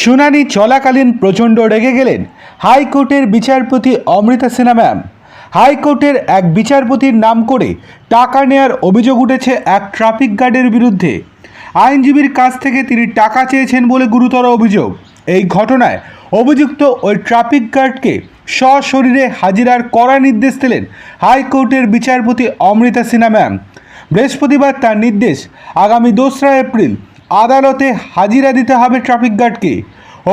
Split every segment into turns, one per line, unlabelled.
শুনানি চলাকালীন প্রচণ্ড রেগে গেলেন হাইকোর্টের বিচারপতি অমৃতা সিনহা ম্যাম। হাইকোর্টের এক বিচারপতির নাম করে টাকা নেয়ার অভিযোগ উঠেছে এক ট্রাফিক গার্ডের বিরুদ্ধে। আইনজীবীর কাছ থেকে তিনি টাকা চেয়েছেন বলে গুরুতর অভিযোগ। এই ঘটনায় অভিযুক্ত ওই ট্রাফিক গার্ডকে সশরীরে হাজিরার কড়া নির্দেশ দিলেন হাইকোর্টের বিচারপতি অমৃতা সিনহা ম্যাম। বৃহস্পতিবার তার নির্দেশ আগামী দোসরা এপ্রিল আদালতে হাজিরা দিতে হবে ট্রাফিক গার্ডকে।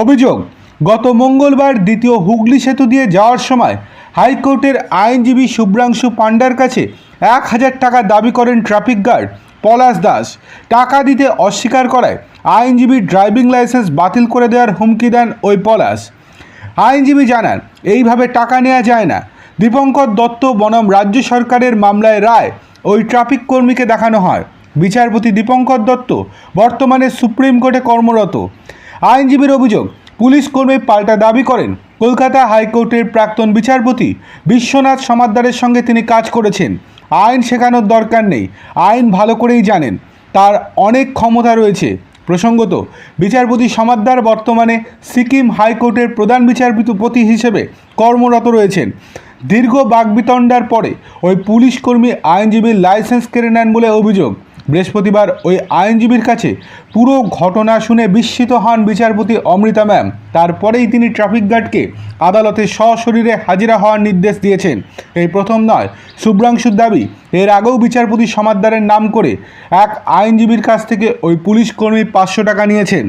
অভিযোগ, গত মঙ্গলবার দ্বিতীয় হুগলি সেতু দিয়ে যাওয়ার সময় হাইকোর্টের আইনজীবী শুভ্রাংশু পাণ্ডার কাছে এক হাজার টাকা দাবি করেন ট্রাফিক গার্ড পলাশ দাস। টাকা দিতে অস্বীকার করায় আইনজীবী ড্রাইভিং লাইসেন্স বাতিল করে দেওয়ার হুমকি দেন ওই পলাশ। আইনজীবী জানান, এইভাবে টাকা নেওয়া যায় না। দীপঙ্কর দত্ত বনাম রাজ্য সরকারের মামলায় রায় ওই ট্রাফিক কর্মীকে দেখানো হয়। বিচারপতি দীপঙ্কর দত্ত, বর্তমানে সুপ্রিম কোর্টে কর্মরত। আইনজীবীর অভিযোগ, পুলিশ কর্মী পাল্টা দাবি করেন। কলকাতা হাইকোর্টের প্রাক্তন বিচারপতি বিশ্বনাথ সমাদ্দারের সঙ্গে তিনি কাজ করেছেন। আইন শেখানোর দরকার নেই, আইন ভালো করেই জানেন। তার অনেক ক্ষমতা রয়েছে। প্রসঙ্গত, বিচারপতি সমাদ্দার বর্তমানে সিকিম হাইকোর্টের প্রধান বিচারপতি হিসেবে কর্মরত রয়েছেন। দীর্ঘ বাগবিতণ্ডার পরে ওই পুলিশ কর্মী আইনজীবীর লাইসেন্স কেড়ে নেন বলে অভিযোগ। বৃহস্পতিবার ওই আইনজীবীর কাছে পুরো ঘটনা শুনে বিস্মিত হন বিচারপতি অমৃতা ম্যাম। তারপরেই তিনি ট্রাফিক গার্ডকে আদালতে সশরীরে হাজিরা হওয়ার নির্দেশ দিয়েছেন। এই প্রথম নয়, শুভ্রাংশুর দাবি। এর আগেও বিচারপতি সমাদ্দারের নাম করে এক আইনজীবীর কাছ থেকে ওই পুলিশ কর্মী পাঁচশো টাকা নিয়েছেন।